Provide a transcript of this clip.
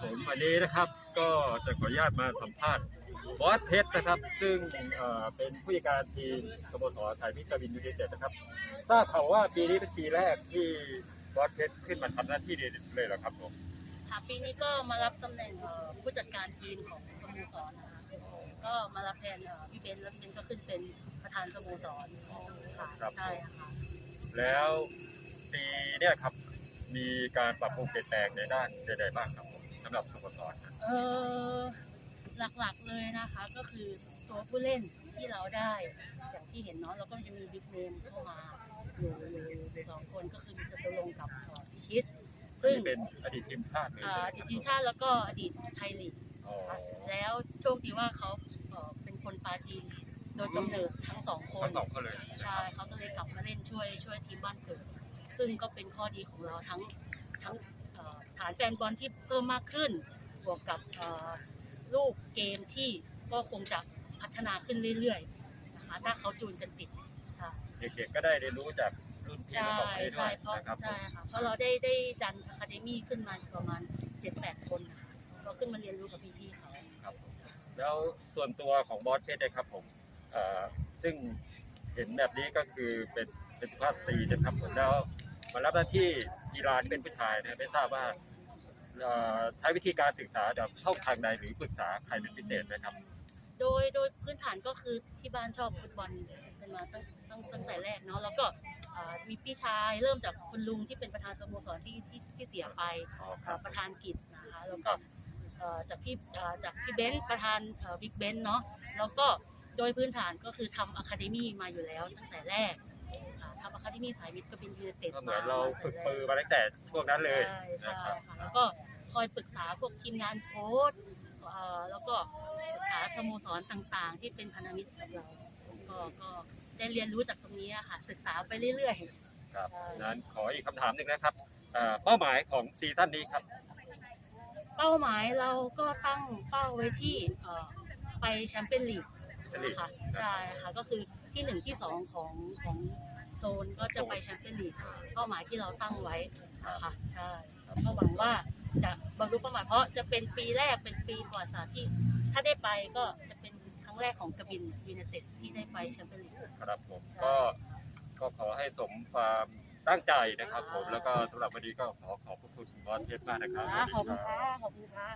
ผมวันนี้นะครับก็จะขออนุญาตมาสัมภาษณ์บอสเพชรนะครับ ซึ่งเอ่อเป็นผู้จัดการทีมสโมสรไทยพิกบินยูไนเต็ดนะครับทราบข่าวว่าปีนี้เป็นปีแรกที่บอสเพชรขึ้นมาทำหน้าที่เลยเหรอครับผมค่ะปีนี้ก็มารับตำแหน่งเอ่อผู้จัดการทีมของสโมสรนะคะก็มารับแทนเอ่อพี่เบนซ์แล้วพี่เบนซ์ก็ขึ้นเป็นประธานสโมสรค่ะใช่ค่ะแล้วปีเนี้ยครับมีการปรับปรุงเปลี่ยนแปลงในด้านใดๆบ้างครับผม สำหรับสโมสรครับเออหลักๆเลยนะคะ ก็คือตัวผู้เล่นที่เราได้อย่างที่เห็นเนาะแล้วก็จะมีบิ๊กเนมเข้ามาอยู่อยู่อยู่สองคนก็คือมีจตุรงค์กับเอ่อพิชิต ซึ่ซึ่งงเป็นอดีตทีมชาติเลยอ่าอดีตทีมชาติแล้วก็อดีตไทยลีก อ๋อแล้วโชคดีว่าเขาเอ่อเป็นคนปาจีนโดยกำเนิดทั้งสองคนทั้งสองคนเลยใช่เขาก็เลยกลับมาเล่นช่วยช่วยทีมบ้านเกิด ซึ่งก็เป็นข้อดีของเราทั้งทั้งเอ่อฐานแฟนบอลที่เพิ่มมากขึ้น บวกกับเอ่อลูกเกมที่ก็คงจะพัฒนาขึ้นเรื่อยๆนะคะถ้าเขาจูนกันติดค่ะเด็กๆก็ได้เรียนรู้จากรุ่นพี่ใช่ทั้งสองคนนี้ด้ใช่วยเพราะนะครับผมใช่ค่ะเพราะเราได้ได้ดันอะคาเดมี่ขึ้นมาประมาณเจ็ดแปดคนนะคะก็ขึ้นมาเรียนรู้กับพี่ๆเขาครับผมแล้วส่วนตัวของบอสเพชรเนี่ยครับผมเอ่อซึ่งเห็นแบบนี้ก็คือเป็นเป็นสุภาพสตรีนะครับผมแล้วมารับหน้าที่กีฬาที่เป็นผู้ชายนะไม่ทราบว่าเอ่อ ใช้วิธีการศึกษาจากเข้าทางใดหรือปรึกษาใครเป็นพิเศษไหมครับ โดยโดยพื้นฐานก็คือที่บ้านชอบฟุตบอลกันมาตั้งตั้งตั้งแต่แรกเนาะแล้วก็อ่ามีพี่ชายเริ่มจากคุณลุงที่เป็นประธานสโมสรที่ที่ที่เสียไปอ๋อคอ่ารับประธานกิจนะคะแล้วก็เอ่อจากพี่เอ่อจากพี่เบนซ์ประธานบิ๊กเบนซ์เนาะแล้วก็โดยพื้นฐานก็คือทำอะคาเดมี่มาอยู่แล้วตั้งแต่แรกอ่าทำอะคาเดมี่สายวิทย์กบินยูเนเต็ดก็เหมือนมาเราฝึกปือมาตั้งแต่ช่วงนั้นเลยใช่ใช่นะครับค่ะแล้วก็ค อยปรึกษาพวกทีมงานโค้ชเอ่อแล้วก็ปรึกษาสโมสรต่างๆ ที่เป็นพันธมิตรกับเรา ก็ก็ได้เรียนรู้จากตรงนี้อะค่ะ ศึกษาไปเรื่อยครับใช่นั้นขออีกคำถามหนึ่งนะครับเอ่อเป้าหมายของซีซั่นนี้ครับๆเป้าหมายเราก็ตั้งเป้าไว้ที่เอ่อไปแชมเปี้ยนลีก Champions League ค่ะใช่ค่ะก็คือที่หนึ่งที่สองของของ โซนก็จะไปแชมเปี้ยนลีกเป้าหมายที่เราตั้งไว้นะคะใช่ก็หวังว่าจะบรรลุเป้าหมายเพราะจะเป็นปีแรกเป็นปีประวัติศาสตร์ที่ ถ้าได้ไปก็จะเป็นครั้งแรกของกบินยูไนเต็ดที่ได้ไปแชมเปี้ยนลีกครับผมก็ก็ขอให้สมความตั้งใจนะครับผมแล้วก็สำหรับวันนี้ก็ขอขอบพระคุณบอสเพชรมากนะครับขอบคุณค่ะขอบคุณค่ะ